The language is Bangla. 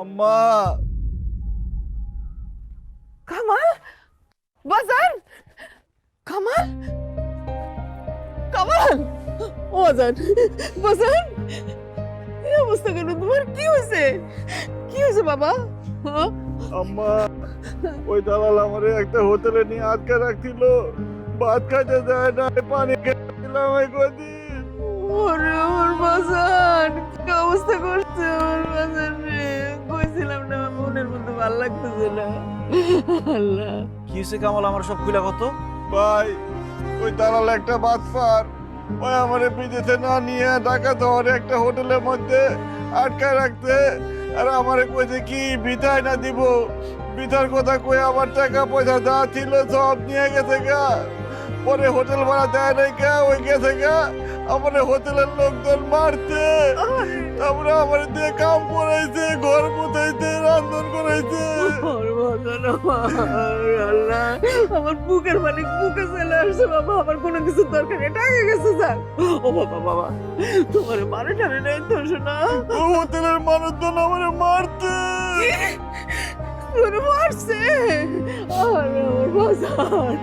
আম্মা। কামাল? বাজান? কামাল? কামাল? ও বাজান বাজান। এই অবস্থা কেন? তোমার কি হয়েছে? কি হয়েছে বাবা? হ্যাঁ? আম্মা ওই দালাল আমারে একটা হোটেলে নিয়ে আটকে রাখছিল। ভাত খাইতে দেয় না পানি খেতে দিলাম এই কদিন। ওরে ওর বাজান কি অবস্থা করছে? আল্লাহ। কি হয়েছে কামাল? আমার সব খুলা কত? ভাই ওই দালাল একটা বাদফার ওই আমারে বিদেশে না নিয়ে ঢাকা শহরে একটা হোটেলের মধ্যে আটকায় রাখতে। আর আমারে কইছে কি বিদায় না দিব। বিধার কথা কই আমার টাকা পয়সা যা ছিল সব নিয়ে গেছে গা। পরে হোটেল ভাড়া দেয় নাই গা ওই গেছে গা। আমারে হোটেলের লোকজন মারতে তারপরে আমার দিয়ে কাম করাইছে ঘর মুতাইছে রান্ধন করাইছে। আমার বুকের মালিক বুকে চলে আসছে বাবা আমার কোনো কিছু দরকার নেই। টাকা গেছে স্যার। ও বাবা বাবা তোমার মানে টানে নেই তো শোনা ও হোটেলের মানুষজন আমার মারতে। মারছে। আর আমার বাজান